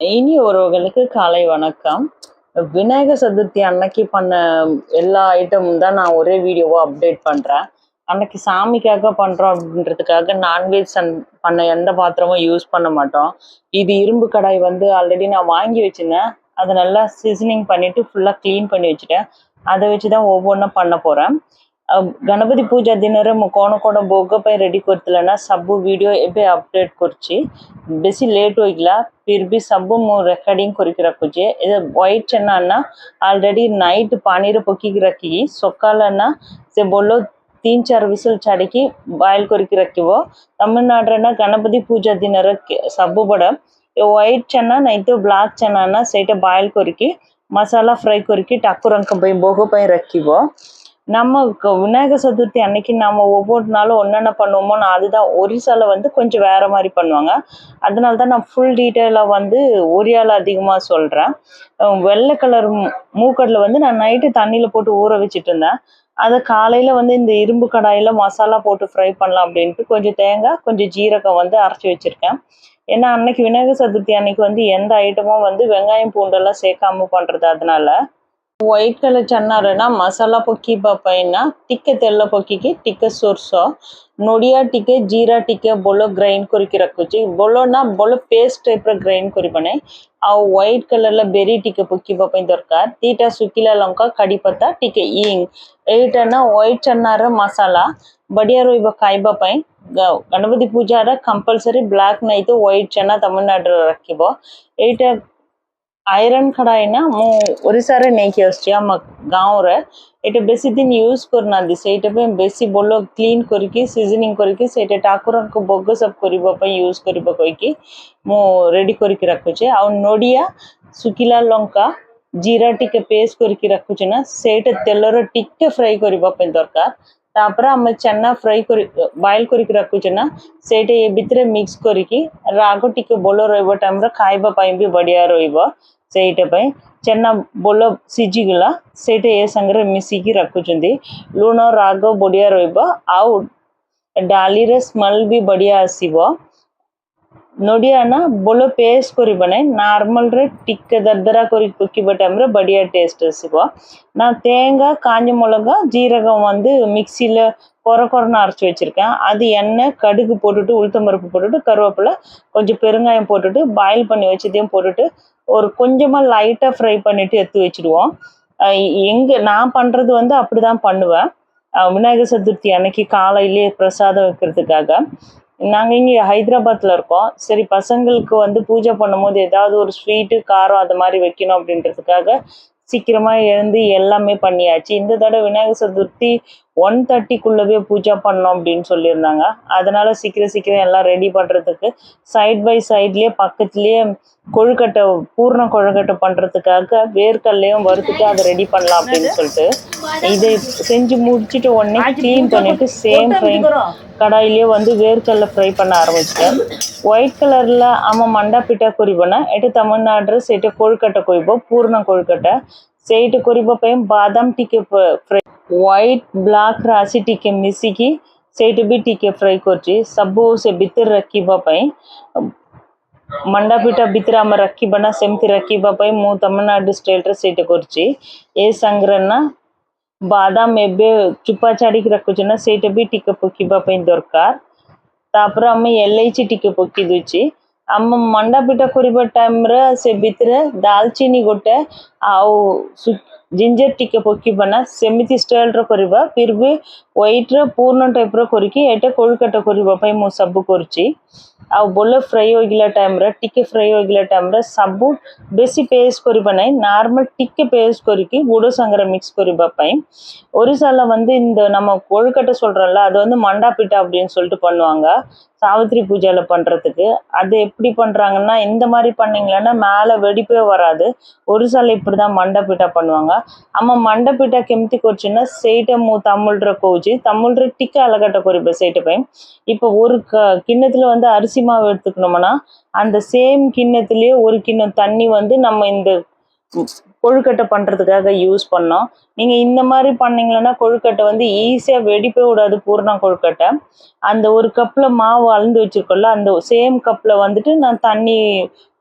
இனி ஒருவர்களுக்கு காலை வணக்கம். விநாயகர் சதுர்த்தி அன்னைக்கு பண்ண எல்லா ஐட்டமும் தான் நான் ஒரே வீடியோவாக அப்டேட் பண்ணுறேன் அன்னைக்கு சாமிக்காக பண்ணுறோம் அப்படின்றதுக்காக நான்வெஜ் பண்ண எந்த பாத்திரமும் யூஸ் பண்ண மாட்டோம். இது இரும்பு கடாய் வந்து ஆல்ரெடி நான் வாங்கி வச்சிருந்தேன். அதை நல்லா சீசனிங் பண்ணிவிட்டு ஃபுல்லாக க்ளீன் பண்ணி வச்சுட்டேன். அதை வச்சு தான் ஒவ்வொன்றும் பண்ண போகிறேன் ଗଣପତି ପୂଜା ଦିନରେ ମୁଁ ಗಣಪತಿ ಪೂಜಾ ದಿನರೆ ಕೋಣ ಕೋಣ ಭೋಗ ಪೈ ರೆಡಿ ಕೊರ್ತಿಲನ ಸಬ್ಬು ವಿಡಿಯೋ ಎಬೆ ಅಪ್ಡೇಟ್ ಕೊರ್ಚಿ ಬೆಸಿ ಲೇಟ್ ಹೋಯ್ಲ ಫಿರ್ ಬಿ ಸಬ್ಬು ಮು ರೆಕಾರ್ಡಿಂಗ್ ಕೊರಿಕಿ ರಕ್ಕುಜೆ ಇದು ವೈಟ್ ಚೆನ್ನ ಆಲ್ರೆಡಿ ನೈಟ್ ಪಾನೀರ ಪೊಕ್ಕಿಗೆ ರಕ್ಕಿಗಿ ಸೊಕ್ಕಾಲನ್ನ ಸೆ ಬೊಲ್ಲೋ तीन चार विसल छाड़ी बायल करके रखिवो तमिलनाडु गणपति पूजा दिन सब ହ୍ୱାଇଟ୍ वैट ନାଇଁ ତ ବ୍ଲାକ୍ ब्लाक ନା ସେଇଟା ବଏଲ୍ କରିକି ମସଲା ଫ୍ରାଏ କରିକି टाकूर ପାଇଁ ଭୋଗ ପାଇଁ ରଖିବ நம்ம விநாயகர் சதுர்த்தி அன்னைக்கு நம்ம ஒவ்வொரு நாளும் என்னென்ன பண்ணுவோமோ அதுதான் ஒரிசாவில் வந்து கொஞ்சம் வேறு மாதிரி பண்ணுவாங்க. அதனால தான் நான் ஃபுல் டீட்டெயிலாக வந்து ஒரியாவில் அதிகமாக சொல்கிறேன் வெள்ளை கலர் மூக்கடலை வந்து நான் நைட்டு தண்ணியில் போட்டு ஊற வச்சிட்டு இருந்தேன். அதை காலையில் வந்து இந்த இரும்பு கடாயில் மசாலா போட்டு ஃப்ரை பண்ணலாம் அப்படின்ட்டு கொஞ்சம் தேங்காய் கொஞ்சம் ஜீரகம் வந்து அரைச்சி வச்சிருக்கேன். ஏன்னா அன்னைக்கு விநாயகர் சதுர்த்தி அன்னைக்கு வந்து எந்த ஐட்டமும் வந்து வெங்காயம் பூண்டெல்லாம் சேர்க்காம பண்ணுறது அதனால వైట్ కలర్ చెన్నారైనా మసాలా పొక్కి పైన టిక్క తెల్ల పొక్కికి టిక్క సೋರ್ಸು ನೊಡಿಯಾ ಟಿಕೆ ಜೀರಾ ಟಿಕೆ ಬೊಲೋ ಗ್ರೈಂಡ್ ಕೊರಿಕಿ ರಕ್ಕುಚಿ ಬೊಲೋನ ಬೊಲೋ ಪೇಸ್ಟ್ ಟೈಪ್ರ ಗ್ರೈಂಡ್ ಕೊರಿಬಣೆ ಆ ವೈಟ್ ಕಲರ್ಲ ಬೆರಿ ಟಿಕೆ ಪೊಕ್ಕಿಬ ಪೈ ದೊರ್ಕಾರ್ ತೀಟ ಸುಕಿಲ ಲಂಕ ಕಡಿಪತ್ತ ಟಿಕೆ ಇಂಗ್ ಏಟನ ವೈಟ್ ಚನ್ನಾರ ಮಸಾಲ ಬಡಿಯಾರು ಇವ ಕಾಯ್ಬ ಪೈ ಗಣಪತಿ ಪೂಜಾರ ಕಂಪಲ್ಸರಿ ಬ್ಲಾಕ್ ನೈತು ವೈಟ್ ಚೆನ್ನ ತಮಿಳ್ನಾಡು ರಕ್ಕಿಬೋ ಏಟ ତ ହ୍ୱାଇଟ୍ ଚନା ତାମିଲନାଡୁରେ ରଖିବ ଏଇଟା ଆଇରନ୍ କଡ଼ାଇନା ମୁଁ ଓଡ଼ିଶାରେ ନେଇକି ଆସିଛି ଆମ ଗାଁରେ ଏଇଟା ବେଶୀ ଦିନ ୟୁଜ୍ କରୁନାହାନ୍ତି ସେଇଟା ପାଇଁ ବେଶୀ ଭଲ କ୍ଲିନ୍ କରିକି ସିଜନିଂ କରିକି ସେଇଟା ଠାକୁରଙ୍କୁ ଭୋଗ ସବୁ କରିବା ପାଇଁ ୟୁଜ୍ କରିବା କହିକି ମୁଁ ରେଡ଼ି କରିକି ରଖୁଛି ଆଉ ନଡ଼ିଆ ଶୁଖିଲା ଲଙ୍କା ଜିରା ଟିକେ ପେଷ୍ଟ କରିକି ରଖୁଛି ନା ସେଇଟା ତେଲରେ ଟିକେ ଫ୍ରାଏ କରିବା ପାଇଁ ଦରକାର ତାପରେ ଆମେ ଚନା ଫ୍ରାଏ କରି ବଏଲ୍ କରିକି ରଖୁଛେ ନା ସେଇଟା ଏ ଭିତରେ ମିକ୍ସ କରିକି ରାଗ ଟିକେ ଭଲ ରହିବ ଟାଇମ୍ରେ ଖାଇବା ପାଇଁ ବି ବଢ଼ିଆ ରହିବ ସେଇଟା ପାଇଁ ଚେନା ଭଲ ସିଝିଗଲା ସେଇଟା ଏ ସାଙ୍ଗରେ ମିଶିକି ରଖୁଛନ୍ତି ଲୁଣ ରାଗ ବଢ଼ିଆ ରହିବ ଆଉ ଡାଲିରେ ସ୍ମେଲ୍ ବି ବଢ଼ିଆ ଆସିବ ನೋಡಿಯಾನ ಬೋಲೋ ಪೇಸ್ಟ್ ಕೊರಿಬನೆ ನಾರ್ಮಲ್ರೆ ಟಿಕ್ಕ ದರ್ದರ ಕೊರಿ ಕುಕ್ಕಿಬಿಟ್ಟು ಅಂದ್ರೆ படியா ಟೇಸ್ಟ್ ಸಿಗುವ நான் தேங்காய் காஞ்ச மிளகா ஜீரகம் வந்து மிக்சியில் குறை குறைன்னு அரைச்சி வச்சுருக்கேன். அது எண்ணெய் கடுகு போட்டுட்டு உளுத்தம்பருப்பு போட்டுட்டு கருவேப்பிலை கொஞ்சம் பெருங்காயம் போட்டுட்டு பாயில் பண்ணி வச்சதையும் போட்டுட்டு ஒரு கொஞ்சமாக லைட்டாக ஃப்ரை பண்ணிவிட்டு எடுத்து வச்சுடுவோம். எங்கே நான் பண்ணுறது வந்து அப்படி தான் பண்ணுவேன் விநாயகர் சதுர்த்தி அன்னைக்கு காலையிலேயே பிரசாதம் வைக்கிறதுக்காக. நாங்கள் இங்கே ஹைதராபாத்தில் இருக்கோம். சரி பசங்களுக்கு வந்து பூஜை பண்ணும்போது ஏதாவது ஒரு ஸ்வீட்டு காரம் அது மாதிரி வைக்கணும் அப்படின்றதுக்காக சீக்கிரமாக எழுந்து எல்லாமே பண்ணியாச்சு. இந்த தடவை விநாயகர் சதுர்த்தி ஒன் தேர்ட்டிக்குள்ளவே பூஜா பண்ணோம் அப்படின்னு சொல்லியிருந்தாங்க. அதனால சீக்கிரம் சீக்கிரம் எல்லாம் ரெடி பண்ணுறதுக்கு சைட் பை சைட்லேயே பக்கத்துலேயே கொழுக்கட்டை பூர்ண கொழுக்கட்டை பண்ணுறதுக்காக வேர்க்கல்லையும் வறுத்துட்டு அதை ரெடி பண்ணலாம் அப்படின்னு சொல்லிட்டு இதை செஞ்சு முடிச்சுட்டு உடனே க்ளீன் பண்ணிட்டு சேம் ஃப்ரை கடாயிலேயே வந்து வேர்க்கல்ல ஃப்ரை பண்ண ஆரம்பிச்சிட்டேன். ஒயிட் கலரில் ஆமாம் மண்டா பிட்டா குறிப்பேன்னா எட்டு தமிழ்நாடு செட்டு கொழுக்கட்டை குறிப்போம் பூர்ண கொழுக்கட்டை. କୋଳିକଟା ସେଇଟା କରିବା ପାଇଁ ବାଦାମ ଟିକେ ଫ୍ରାଏ ହ୍ୱାଇଟ୍ ବ୍ଲାକ୍ ରାଶି ଟିକେ ମିଶିକି ସେଇଟା ବି ଟିକେ ଫ୍ରାଏ କରୁଛି ସବୁ ସେ ଭିତରେ ରଖିବା ପାଇଁ ମଣ୍ଡା ପିଠା ଭିତରେ ଆମେ ରଖିବା ନା ସେମିତି ରଖିବା ପାଇଁ ମୁଁ ତାମିଲନାଡୁ ଷ୍ଟାଇଲ୍ରେ ସେଇଟା କରୁଛି ଏ ସାଙ୍ଗରେ ନା ବାଦାମ ଏବେ ଚୁପା ଛାଡ଼ିକି ରଖୁଛି ନା ସେଇଟା ବି ଟିକେ ପକେଇବା ପାଇଁ ଦରକାର ତାପରେ ଆମେ ଏଲାଇଚି ଟିକେ ପକେଇ ଦଉଛି ଆମ ମଣ୍ଡା ପିଠା କରିବା ଟାଇମ୍ରେ ସେ ଭିତରେ ଡାଲଚିନି ଗୋଟେ ଆଉ ଜିଞ୍ଜର ଟିକେ ପକେଇବା ନା ସେମିତି ଷ୍ଟାଇଲ୍ର କରିବା ଫିର୍ ବି ହ୍ୱାଇଟ୍ର ପୂର୍ଣ୍ଣ ଟାଇପ୍ର କରିକି ଏଇଟା କୋଳିକଟା କରିବା ପାଇଁ ମୁଁ ସବୁ କରୁଛି ଆଉ ଭଲ ଫ୍ରାଏ ହୋଇଗଲା ଟାଇମ୍ରେ ଟିକେ ଫ୍ରାଏ ହୋଇଗଲା ଟାଇମ୍ରେ ସବୁ ବେଶୀ பேஸ்ட் କରିବା ନାହିଁ நார்மல் ଟିକେ பேஸ்ட் କରିକି குடு சங்கரை மிக்ஸ் କରିବା ପାଇଁ ஒரிசால வந்து இந்த நம்ம கொழுக்கட்டை சொல்கிறோம்ல அது வந்து மண்டா பிட்டா அப்படின்னு சொல்லிட்டு பண்ணுவாங்க சாவித்திரி பூஜையில் பண்ணுறதுக்கு அது எப்படி பண்ணுறாங்கன்னா இந்த மாதிரி பண்ணிங்களன்னா மேலே வெடிப்பே வராது ஒரிசால இப்படி தான் மண்டା ପିଠା பண்ணுவாங்க ଆମ ମଣ୍ଡା ପିଠା କେମିତି କରୁଛି ନା ସେଇଟା ମୁଁ தமிழ்ற କହୁଛି தமிழ்ற ଟିକେ அலகட்ட குறிப்பை ସେଇଟା ପାଇଁ இப்போ ஒரு க கிண்ணத்தில் வந்து அரிசி மாவு எடுத்துக்கணும்னா அந்த சேம் கிண்ணத்துலேயே ஒரு கிண்ணம் தண்ணி வந்து நம்ம இந்த கொழுக்கட்டை பண்ணுறதுக்காக யூஸ் பண்ணோம். நீங்கள் இந்த மாதிரி பண்ணிங்களன்னா கொழுக்கட்டை வந்து ஈஸியாக வெடிப்பே விடாது பூர்ணா கொழுக்கட்டை. அந்த ஒரு கப்பில் மாவு அளந்து வச்சுருக்கோம்ல அந்த சேம் கப்பில் வந்துட்டு நான் தண்ணி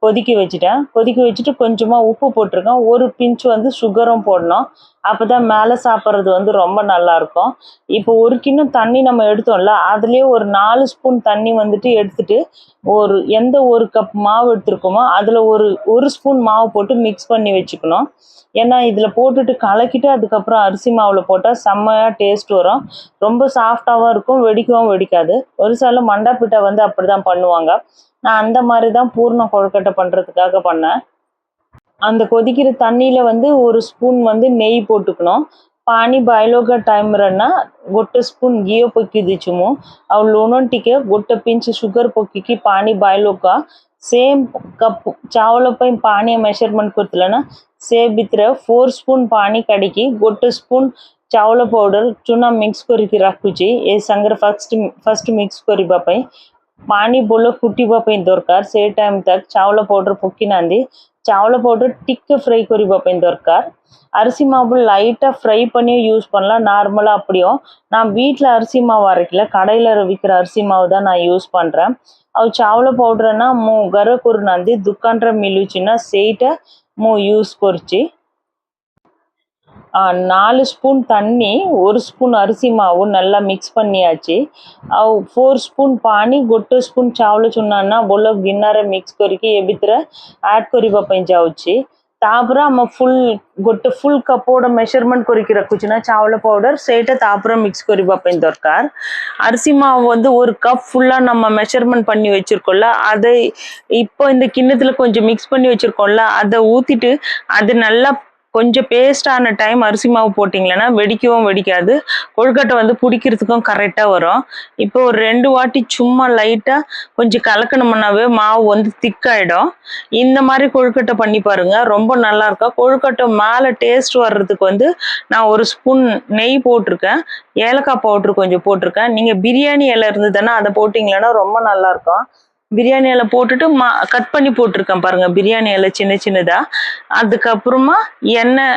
கொதிக்க வச்சுட்டேன். கொதிக்க வச்சுட்டு கொஞ்சமாக உப்பு போட்டிருக்கேன். ஒரு பிஞ்ச் வந்து சுகரும் போடணும். அப்போ தான் மேலே சாப்பிட்றது வந்து ரொம்ப நல்லாயிருக்கும் இப்போ ஒரு கிண்ணம் தண்ணி நம்ம எடுத்தோம்ல அதுலேயே ஒரு நாலு ஸ்பூன் தண்ணி வந்துட்டு எடுத்துட்டு ஒரு எந்த ஒரு கப் மாவு எடுத்துருக்கோமோ அதில் ஒரு ஒரு ஸ்பூன் மாவு போட்டு மிக்ஸ் பண்ணி வச்சுக்கணும். ஏன்னா இதில் போட்டுட்டு கலக்கிட்டு அதுக்கப்புறம் அரிசி மாவில் போட்டால் செம்மையாக டேஸ்ட் வரும். ரொம்ப சாஃப்டாகவும் இருக்கும் வெடிக்கவும் வெடிக்காது. ஒரு சில மண்டாப்பிட்டை வந்து அப்படி தான் பண்ணுவாங்க. நான் அந்த மாதிரி தான் பூர்ண கொழுக்கட்டை பண்ணுறதுக்காக பண்ணேன். அந்த கொதிக்கிற தண்ணியில் வந்து ஒரு ஸ்பூன் வந்து நெய் போட்டுக்கணும். பானி బాయిలోగా టైం ஒட்டு ஸ்பூன் స్పూన్ గియో పొక్కి దిచ్చుము అవు లోనొంటికే గొట్ట పించి షుగర్ పొక్కికి పానీ బాయిలోగా ପାଣି ବାଇଲୋକା ସେମ୍ କପ୍ ଚାଉଳ ପାଇଁ ପାଣି ମେଜରମେଣ୍ଟ କରିଥିଲା ନା ସେ ଭିତରେ ଫୋର୍ ସ୍ପୁନ୍ ପାଣି କାଢ଼ିକି ଗୋଟେ ସ୍ପୁନ୍ ଚାଉଳ ପାଉଡ଼ର ଚୁନା ମିକ୍ସ କରିକି ରଖୁଛି ଏ ସାଙ୍ଗରେ ଫାଷ୍ଟ ଫାଷ୍ଟ ମିକ୍ସ କରିବା ପାଇଁ ପାଣି ବୋଲ ଫୁଟିବା ପାଇଁ ଦରକାର ସେ ଟାଇମ୍ ତକ ଚାଉଳ ପାଉଡ଼ର ପକେଇ చావల பவுடர் டிக்கு ஃப்ரை குறி பார்ப்பேன் தோற்கார் அரிசி மாவு லைட்டாக ஃப்ரை பண்ணியும் யூஸ் பண்ணலாம். நார்மலாக அப்படியும். நான் வீட்டில் அரிசி மாவு அரைக்கல. கடையில் விற்கிற அரிசி மாவு தான் நான் யூஸ் பண்ணுறேன் அவள் చావుల పౌడర్ అన్న మూ நந்தி కురునంది దుకాండ్ర మిలుచిన సేట யூஸ் యూస్ நாலு ஸ்பூன் தண்ணி ஒரு స్పూన్ అరిసి మావు நல்லா మిక్స్ பண்ணியாச்சு ଆଉ 4 ସ୍ପୁନ୍ ପାଣି ଗୋଟେ ସ୍ପୁନ୍ ଚାଉଳ ଚୁନା ନା ବୋଲ ଗିନାରେ ମିକ୍ସ କରିକି ଏ ଭିତରେ ଆଡ୍ କରିବା ପାଇଁ ଯାଉଛି ତାପରେ ଆମ ଫୁଲ୍ ଗୋଟେ ଫୁଲ୍ କପ୍ର ମେଜରମେଣ୍ଟ କରିକି ରଖୁଛି ନା ଚାଉଳ ପାଉଡର ସେଇଟା ତାପରେ ମିକ୍ସ କରିବା ପାଇଁ ଦରକାର அரிசி மாவு வந்து ஒரு கப் ஃபுல்லாக நம்ம மெஷர்மெண்ட் பண்ணி வச்சுருக்கோம்ல அதை இப்போ இந்த கிண்ணத்தில் கொஞ்சம் மிக்ஸ் பண்ணி வச்சுருக்கோம்ல அதை ஊற்றிட்டு அது நல்லா கொஞ்சம் பேஸ்டான டைம் அரிசி மாவு போட்டிங்களன்னா வெடிக்கவும் வெடிக்காது. கொழுக்கட்டை வந்து பிடிக்கிறதுக்கும் கரெக்டாக வரும். இப்போ ஒரு ரெண்டு வாட்டி சும்மா லைட்டாக கொஞ்சம் கலக்கணும்னாவே மாவு வந்து திக்காயிடும் இந்த மாதிரி கொழுக்கட்டை பண்ணி பாருங்க ரொம்ப நல்லாயிருக்கும் கொழுக்கட்டை மேலே டேஸ்ட் வர்றதுக்கு வந்து நான் ஒரு ஸ்பூன் நெய் போட்டிருக்கேன். ஏலக்காய் பவுட்ரு கொஞ்சம் போட்டிருக்கேன். நீங்கள் பிரியாணி இலை இருந்ததுன்னா அதை போட்டிங்களன்னா ரொம்ப நல்லாயிருக்கும் பிரியாணி இலை போட்டுட்டு மா கட் பண்ணி போட்டிருக்கேன் பாருங்க. பிரியாணி இலை சின்ன சின்னதாக அதுக்கப்புறமா எண்ணெய்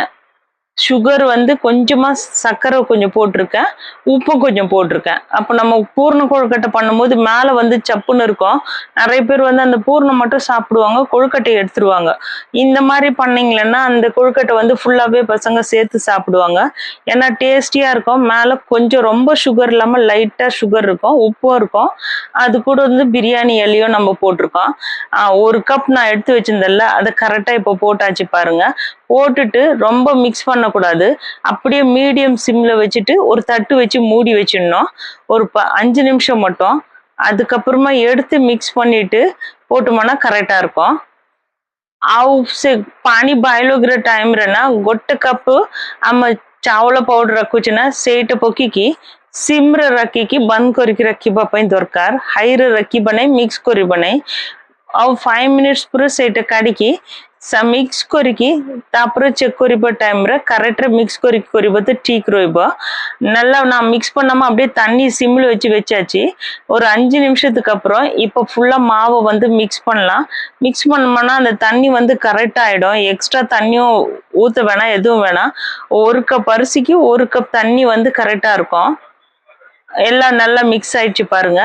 சுகர் வந்து கொஞ்சமாக சர்க்கரை கொஞ்சம் போட்டிருக்கேன். உப்பும் கொஞ்சம் போட்டிருக்கேன். அப்போ நம்ம பூர்ண கொழுக்கட்டை பண்ணும்போது மேலே வந்து சப்புன்னு இருக்கும். நிறைய பேர் வந்து அந்த பூர்ணம் மட்டும் சாப்பிடுவாங்க கொழுக்கட்டையை எடுத்துருவாங்க. இந்த மாதிரி பண்ணிங்களேன்னா அந்த கொழுக்கட்டை வந்து ஃபுல்லாகவே பசங்க சேர்த்து சாப்பிடுவாங்க. ஏன்னா டேஸ்டியாக இருக்கும். மேலே கொஞ்சம் ரொம்ப சுகர் இல்லாமல் லைட்டாக சுகர் இருக்கும் உப்பும் இருக்கும். அது கூட வந்து பிரியாணி இலையும் நம்ம போட்டிருக்கோம். ஒரு கப் நான் எடுத்து வச்சிருந்தேன்ல அதை கரெக்டாக இப்போ போட்டாச்சு பாருங்க. போட்டுட்டு ரொம்ப மிக்ஸ் பண்ண பண்ணக்கூடாது அப்படியே மீடியம் சிம்ல வச்சுட்டு ஒரு தட்டு வச்சு மூடி வச்சிடணும் ஒரு ப அஞ்சு நிமிஷம் மட்டும் அதுக்கப்புறமா எடுத்து மிக்ஸ் பண்ணிட்டு போட்டோம்னா கரெக்டாக இருக்கும் આવું છે પાણી બાયલોગ્ર ટાઈમ રેના ગોટ્ટ કપ આમ ચાવଳ પાવડર રખુଛି ନା ସେଇଟା ପକିକି ସିମ୍ରେ ରଖିକି ବନ୍ଦ କରିକି ରଖିବା ପାଇଁ ଦରକାର ହାଇରେ ରଖିବା ନାହିଁ ମିକ୍ସ କରିବା ନାହିଁ ଆଉ ଫାଇଭ ମିନିଟ୍ସ ପରେ ସେଇଟା କାଢ଼ିକି সা মিক্স করিকি তারপরে চেক করিব டைம்ல கரெக்டாக மிக்ஸ் கொரி கொரிபத்து டீக் ரோய்போ நல்லா நான் மிக்ஸ் பண்ணாமல் அப்படியே தண்ணி சிம்மில் வச்சு வச்சாச்சு ஒரு அஞ்சு நிமிஷத்துக்கு அப்புறம் இப்போ ஃபுல்லாக மாவை வந்து மிக்ஸ் பண்ணலாம் மிக்ஸ் பண்ணோம்னா அந்த தண்ணி வந்து கரெக்ட் ஆகிடும் எக்ஸ்ட்ரா தண்ணியும் ஊற்ற வேணாம் எதுவும் வேணாம் ஒரு கப் அரிசிக்கு ஒரு கப் தண்ணி வந்து கரெக்டாக இருக்கும் எல்லாம் நல்லா மிக்ஸ் ஆயிடுச்சு பாருங்க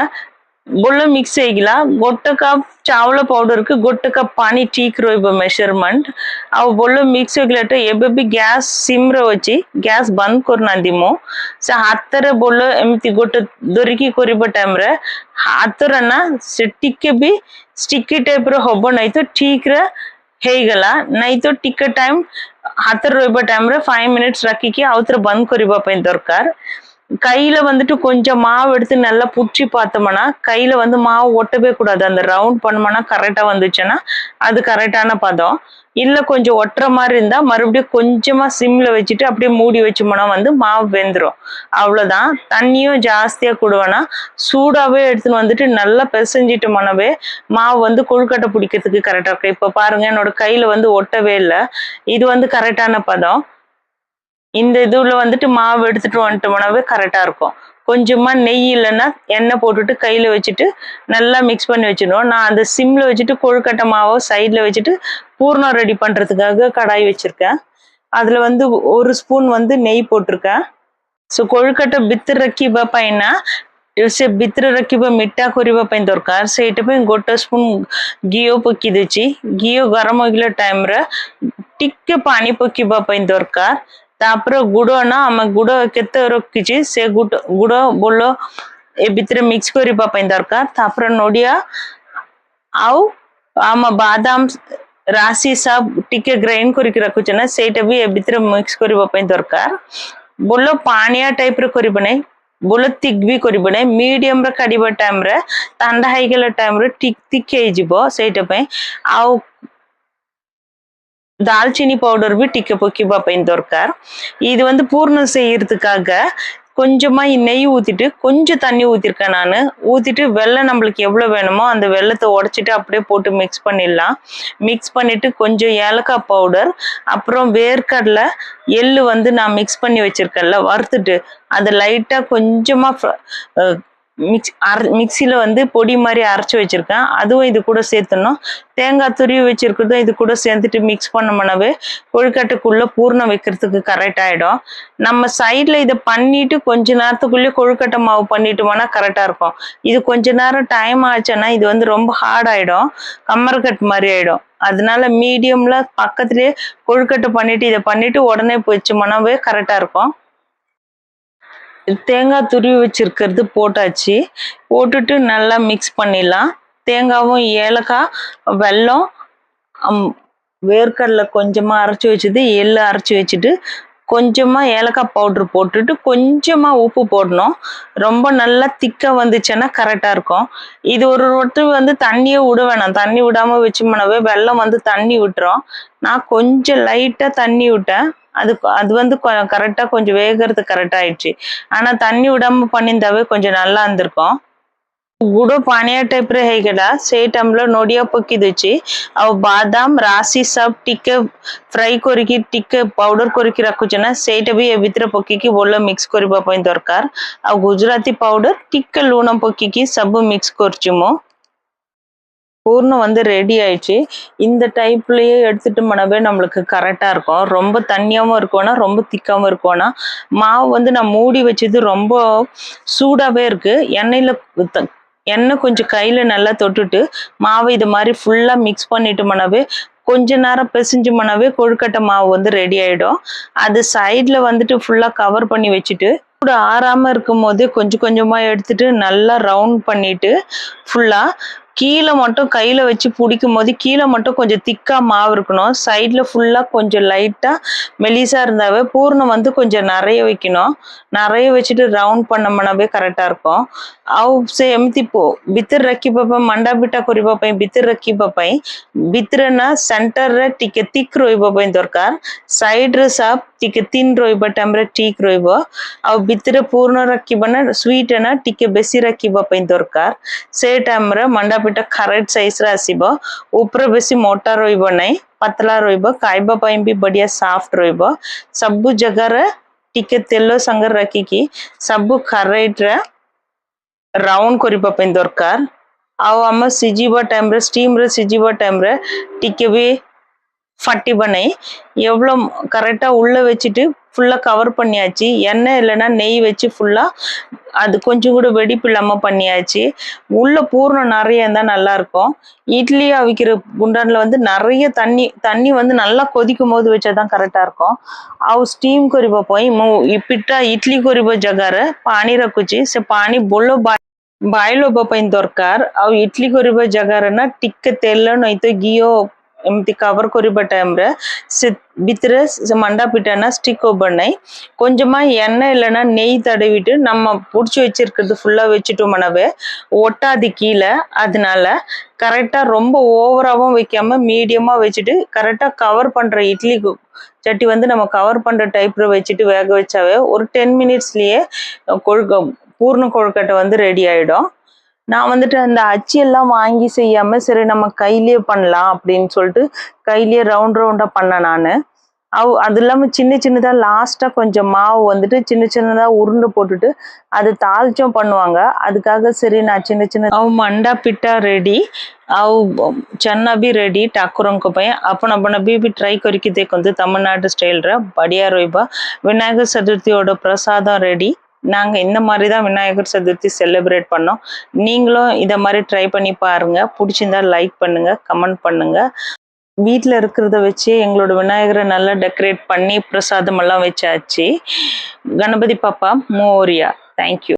గుళ్ళ మిక్స్ అయ్యిలా గొట్ట కప్ ಚಾವಳ ಪೌಡರ್ಗೆ ಗೊಟ್ಟು ಕಪ್ ಪಾನಿ ಟೀಕ್ ರೋಯ್ಬ ಮೆಷರ್ಮೆಂಟ್ ಅವು ಬೊಳ್ಳು ಮಿಕ್ಸ್ ಹೋಗ್ಲಟ್ಟು ಎಬ್ಬಿ ಗ್ಯಾಸ್ ಸಿಮ್ರ ವಚ್ಚಿ ಗ್ಯಾಸ್ ಬಂದ್ ಕೊರ್ನಂದಿಮು ಸೊ ಹತ್ತರ ಬೊಳ್ಳು ಎಮ್ತಿ ಗೊಟ್ಟು ದೊರಿಕಿ ಕೊರಿಬ ಟೈಮ್ರೆ ಹತ್ತರನ್ನ ಟಿಕ್ಕೆ ಬಿ ಸ್ಟಿಕ್ಕಿ ಟೈಪ್ರ ಹೊಬ್ಬನೈತು ಟೀಕ್ರ ହେଇଗଲା ନାଇଁ ତ ଟିକେ ଟାଇମ୍ ହାତରେ ରହିବା ଟାଇମ୍ରେ ଫାଇଭ୍ ମିନିଟ୍ସ ରଖିକି ଆଉଥରେ ବନ୍ଦ କରିବା ପାଇଁ ଦରକାର கையில வந்துட்டு கொஞ்சம் மாவு எடுத்து நல்லா புற்றி பார்த்தோம்னா கையில வந்து மாவு ஒட்டவே கூடாது. அந்த ரவுண்ட் பண்ணோம்னா கரெக்டா வந்துச்சுன்னா அது கரெக்டான பதம். இல்ல கொஞ்சம் ஒட்டுற மாதிரி இருந்தா மறுபடியும் கொஞ்சமா சிம்ல வச்சுட்டு அப்படியே மூடி வச்சோம்னா வந்து மாவு வெந்துடும் அவ்வளவுதான். தண்ணியும் ஜாஸ்தியா கூடுவேனா சூடாவே எடுத்துன்னு வந்துட்டு நல்லா பிசைஞ்சிட்டோம்னாவே மாவு வந்து கொழுக்கட்டை பிடிக்கிறதுக்கு கரெக்டா இருக்கும். இப்ப பாருங்க என்னோட கையில வந்து ஒட்டவே இல்லை. இது வந்து கரெக்டான பதம். இந்த இதுல வந்துட்டு மாவு எடுத்துட்டு வந்துட்டோம்னாவே கரெக்டா இருக்கும். கொஞ்சமா நெய் இல்லைன்னா எண்ணெய் போட்டுட்டு கையில வச்சுட்டு நல்லா மிக்ஸ் பண்ணி வச்சிடணும் நான் அந்த சிம்ல வச்சுட்டு கொழுக்கட்டை மாவோ சைட்ல வச்சுட்டு பூர்ணம் ரெடி பண்றதுக்காக கடாய் வச்சிருக்கேன். அதுல வந்து ஒரு ஸ்பூன் வந்து நெய் போட்டிருக்கேன். ஸோ கொழுக்கட்டை பித்து ரக்கிபா பையனா जैसे भितर रखिबा मिठा करने ପାଇଁ ଦରକାର ସେଇଟା ପାଇଁ ଗୋଟେ ସ୍ପୁନ୍ ଘିଅ ପକି ଦେଉଛି ଘିଅ ଗରମ டிக்க ଟାଇମ୍ରେ ଟିକେ ପାଣି ପକିବା ତାପରେ ଗୁଡ଼ ନା ଆମେ ଗୁଡ଼ କେତେ ରଖିଛି ସେ ଗୁଡ଼ ଗୁଡ଼ ବୋଲ ଏ ଭିତରେ ମିକ୍ସ କରିବା ପାଇଁ ଦରକାର ତାପରେ ନଡ଼ିଆ ଆଉ ଆମ ବାଦାମ ରାଶି ସବ ଟିକେ ଗ୍ରାଇଣ୍ଡ କରିକି ରଖୁଛେ ନା ସେଇଟା ବି ଏ ଭିତରେ ମିକ୍ସ କରିବା ପାଇଁ ଦରକାର ବୋଲ ପାଣିଆ ଟାଇପର କରିବ ନାହିଁ ବୋଲ ତିକ୍ ବି କରିବ ନାହିଁ ମିଡିୟମରେ କାଢିବା ଟାଇମରେ ଥଣ୍ଡା ହେଇଗଲା ଟାଇମରେ ଟିକ ତିକ୍ ହେଇଯିବ ସେଇଟା ପାଇଁ ଆଉ தால்ச்சினி பவுடர் பி டிக்க பொக்கிப்பா பையன் தோற்கார் இது வந்து பூர்ணம் செய்யறதுக்காக கொஞ்சமாக நெய் ஊற்றிட்டு கொஞ்சம் தண்ணி ஊற்றிருக்கேன் நான். ஊற்றிட்டு வெள்ளம் நம்மளுக்கு எவ்வளோ வேணுமோ அந்த வெள்ளத்தை உடச்சிட்டு அப்படியே போட்டு மிக்ஸ் பண்ணிடலாம். மிக்ஸ் பண்ணிவிட்டு கொஞ்சம் ஏலக்காய் பவுடர் அப்புறம் வேர்க்கடலை எள்ளு வந்து நான் மிக்ஸ் பண்ணி வச்சுருக்கேன்ல வறுத்துட்டு அதை லைட்டாக கொஞ்சமாக மிக்ஸ் அர மிக்சியில் வந்து பொடி மாதிரி அரைச்சி வச்சுருக்கேன். அதுவும் இது கூட சேர்த்துணும் தேங்காய் துருவி வச்சுருக்கிறதும் இது கூட சேர்த்துட்டு மிக்ஸ் பண்ணோம்னாவே கொழுக்கட்டைக்குள்ளே பூர்ணம் வைக்கிறதுக்கு கரெக்ட் ஆகிடும் நம்ம சைடில் இதை பண்ணிவிட்டு கொஞ்ச நேரத்துக்குள்ளே கொழுக்கட்டை மாவு பண்ணிட்டோம்னா கரெக்டாக இருக்கும். இது கொஞ்ச நேரம் டைம் ஆச்சுன்னா இது வந்து ரொம்ப ஹார்ட் ஆகிடும் கம்மர்கட் மாதிரி ஆகிடும் அதனால மீடியமில் பக்கத்துலேயே கொழுக்கட்டை பண்ணிவிட்டு இதை பண்ணிவிட்டு உடனே வச்சோம்னாவே கரெக்டாக இருக்கும். தேங்காய் துருவி வச்சிருக்கிறது போட்டாச்சு. போட்டுட்டு நல்லா மிக்ஸ் பண்ணிடலாம். தேங்காவும் ஏலக்காய் வெல்லம் வேர்க்கடலை கொஞ்சமாக அரைச்சி வச்சது எள்ளு அரைச்சி வச்சுட்டு கொஞ்சமாக ஏலக்காய் பவுட்ரு போட்டுட்டு கொஞ்சமாக உப்பு போடணும். ரொம்ப நல்லா திக்காக வந்துச்சுன்னா கரெக்டாக இருக்கும். இது ஒரு ஒருத்தர் வந்து தண்ணியே விட வேணாம். தண்ணி விடாமல் வச்சோம்னாவே வெள்ளம் வந்து தண்ணி விட்டுரும். நான் கொஞ்சம் லைட்டாக தண்ணி விட்டேன். அது அது வந்து கரெக்டா கொஞ்சம் வேகிறது கரெக்ட் ஆயிடுச்சு ஆனா தண்ணி விடாம பண்ணியிருந்தாவே கொஞ்சம் நல்லா இருந்திருக்கும் ଗୁଡ଼ ପାଣିଆ ଟାଇପ ରେ ହେଇଗଲା ସେଇ ଟାଇମରେ ନଡିଆ ପକେଇ ଦଉଛି ଆଉ ବାଦାମ ରାଶି ସବ ଟିକେ ଫ୍ରାଇ କରିକି ଟିକେ ପାଉଡର କରିକି ରଖୁଛେ ନା ସେଇଟା ବି ଏ ଭିତରେ ପକେଇକି ଭଲ ମିକ୍ସ କରିବା ପାଇଁ ଦରକାର ଆଉ ଗୁଜୁରାତି ପାଉଡର ଟିକେ ଲୁଣ ପକେଇକି ସବୁ ମିକ୍ସ କରୁଛି ମୁଁ பூர்ணம் வந்து ரெடி ஆயிடுச்சு. இந்த டைப்லயே எடுத்துட்டு போனவே நம்மளுக்கு கரெக்டா இருக்கும். ரொம்ப தண்ணியாவும் இருக்கும்னா ரொம்ப திக்காவும் இருக்கும்னா மாவு வந்து நான் மூடி வச்சது ரொம்ப சூடாவே இருக்கு. எண்ணெயில த- எண்ணெய் கொஞ்சம் கையில நல்லா தொட்டுட்டு மாவு இது மாதிரி ஃபுல்லா மிக்ஸ் பண்ணிட்டோம்னாவே கொஞ்ச நேரம் பிசைஞ்சோம்னாவே கொழுக்கட்டை மாவு வந்து ரெடி ஆயிடும். அது சைட்ல வந்துட்டு ஃபுல்லா கவர் பண்ணி வச்சுட்டு கூட ஆறாம இருக்கும் போது கொஞ்சம் கொஞ்சமா எடுத்துட்டு நல்லா ரவுண்ட் பண்ணிட்டு ஃபுல்லா கீழே மட்டும் கையில் வச்சு பிடிக்கும் போது கீழே மட்டும் கொஞ்சம் திக்காக மாவு இருக்கணும். சைடில் ஃபுல்லாக கொஞ்சம் லைட்டாக மெலிசாக இருந்தாவே பூர்ணம் வந்து கொஞ்சம் நிறைய வைக்கணும். நிறைய வச்சுட்டு ரவுண்ட் பண்ணோம்னாவே கரெக்டாக இருக்கும். ಅವು ಸೇಮ್ ತಿಪ್ಪು ಬಿತ್ತಿರ್ ರಕ್ಕಿ ಪಾಪ ಮಂಡ ಬಿಟ್ಟ ಕೊರಿಬ ಪೈ ಬಿತ್ತಿರ್ ರಕ್ಕಿ ಪಾಪೈ ಬಿತ್ತಿರನ ಸೆಂಟರ್ ಟಿಕೆ ತಿಕ್ ರೋಯ್ಬ ಪೈ ದೊರ್ಕಾರ್ ಸೈಡ್ ଟିକେ ତିନ୍ ରହିବାଟା ଆମର ଠିକ୍ ରହିବ ଆଉ ଭିତରେ ପୂର୍ଣ୍ଣ ରଖିବନା ସ୍ୱିଟ୍ ନା ଟିକେ ବେଶୀ ରଖିବା ପାଇଁ ଦରକାର ସେ ଟାଇମ୍ର ମଣ୍ଡା ପିଠା ଖାରେଟ୍ ସାଇଜ୍ରେ ଆସିବ ଉପରେ ବେଶୀ ମୋଟା ରହିବ ନାହିଁ ପତଳା ରହିବ ଖାଇବା ପାଇଁ ବି ବଢ଼ିଆ ସାଫ୍ଟ ରହିବ ସବୁ ଜାଗାରେ ଟିକେ ତେଲ ସାଙ୍ଗରେ ରଖିକି ସବୁ ଖାରେଟ୍ରେ ରାଉଣ୍ଡ କରିବା ପାଇଁ ଦରକାର ଆଉ ଆମ ସିଝିବା ଟାଇମ୍ରେ ଷ୍ଟିମ୍ରେ ସିଝିବା ଟାଇମ୍ରେ ଟିକେ ବି ஃபட்டி பண்ணை. எவ்வளோ கரெக்டாக உள்ளே வச்சுட்டு ஃபுல்லாக கவர் பண்ணியாச்சு. எண்ணெய் இல்லைன்னா நெய் வச்சு ஃபுல்லாக அது கொஞ்சம் கூட வெடிப்பு இல்லாமல் பண்ணியாச்சு. உள்ளே பூர்ணம் நிறைய இருந்தால் நல்லாயிருக்கும் இட்லி அவிக்கிற குண்டானில் வந்து நிறைய தண்ணி தண்ணி வந்து நல்லா கொதிக்கும் போது வச்சா தான் கரெக்டாக இருக்கும் அವು ஸ்டீம் ಕೊರಿಬ ಪೋಯಿ இப்பிட்டா இட்லி ಇಡ್ಲಿ ಕೊರಿಬ ಜಗಾರ ಪಾಣಿ ರಕುಚಿ ಸೆ ಪಾಣಿ ಬೊಳ್ಳೋ ಬಾ ಬಾಯ್ಲೋ ಬಪ್ಪ ದೊರ್ಕಾರ್ ಅವು ಇಡ್ಲಿ ಕೊರಿಬ ಜಗಾರನ ಟಿಕ್ಕ ತೆಲ್ಲನೋ ಐತೋ ಗಿಯೋ ಎಂತಿ ಕವರ್ ಕೊರಿಬಟ್ಟ ಎಂಬ್ರೆ ಸಿತ್ ಬಿತ್ತರೆ மண்டாப்பிட்டனா ஸ்டிக் பண்ணை கொஞ்சமாக எண்ணெய் இல்லைன்னா நெய் தடவிட்டு நம்ம பிடிச்சி வச்சிருக்கிறது ஃபுல்லாக வச்சுட்டோம்னாவே ஒட்டாது கீழே. அதனால கரெக்டாக ரொம்ப ஓவராகவும் வைக்காம மீடியமாக வச்சுட்டு கரெக்டாக கவர் பண்ணுற இட்லி சட்டி வந்து நம்ம கவர் பண்ணுற டைப்பில் வச்சுட்டு வேக வச்சாவே ஒரு டென் மினிட்ஸ்லேயே கொழுக்க பூர்ண கொழுக்கட்டை வந்து ரெடி ஆகிடும் நான் வந்துட்டு அந்த அச்சியெல்லாம் வாங்கி செய்யாம சரி நம்ம கையிலேயே பண்ணலாம் அப்படின்னு சொல்லிட்டு கையிலேயே ரவுண்ட் ரவுண்டா பண்ணேன் நான். அவ் அது இல்லாமல் சின்ன சின்னதாக லாஸ்ட்டாக கொஞ்சம் மாவு வந்துட்டு சின்ன சின்னதாக உருண்டு போட்டுட்டு அது தாளிச்சும் பண்ணுவாங்க. அதுக்காக சரி நான் சின்ன சின்ன அವು ಮಂಡ ಪಿಟ್ಟ ರೆಡಿ ಅವು ಚೆನ್ನಾಗಿ ರೆಡಿ ಠಾಕುರಂಕ ಪೈ ಅಪ್ಪನ ಅಪ್ಪನ ಬಿ ಬಿ ಟ್ರೈ ಕೊರಿಕಿದೆ ಕುಂತು ತಮಿಳ್ನಾಡು ಸ್ಟೈಲ್ರ ಬಡಿಯ ರೊಯ್ಬ ವಿನಾಯಕ ಚತುರ್ಥಿಯೋಡ ಪ್ರಸಾದ ರೆಡಿ நாங்கள் இந்த மாதிரி தான் விநாயகர் சதுர்த்தி செலிப்ரேட் பண்ணோம். நீங்களும் இதை மாதிரி ட்ரை பண்ணி பாருங்க. பிடிச்சிருந்தா லைக் பண்ணுங்க கமெண்ட் பண்ணுங்க. வீட்டில் இருக்கிறத வச்சு எங்களோட விநாயகரை நல்லா டெக்கரேட் பண்ணி பிரசாதம் எல்லாம் வச்சாச்சு. கணபதி பாப்பா மோரியா. தேங்க்யூ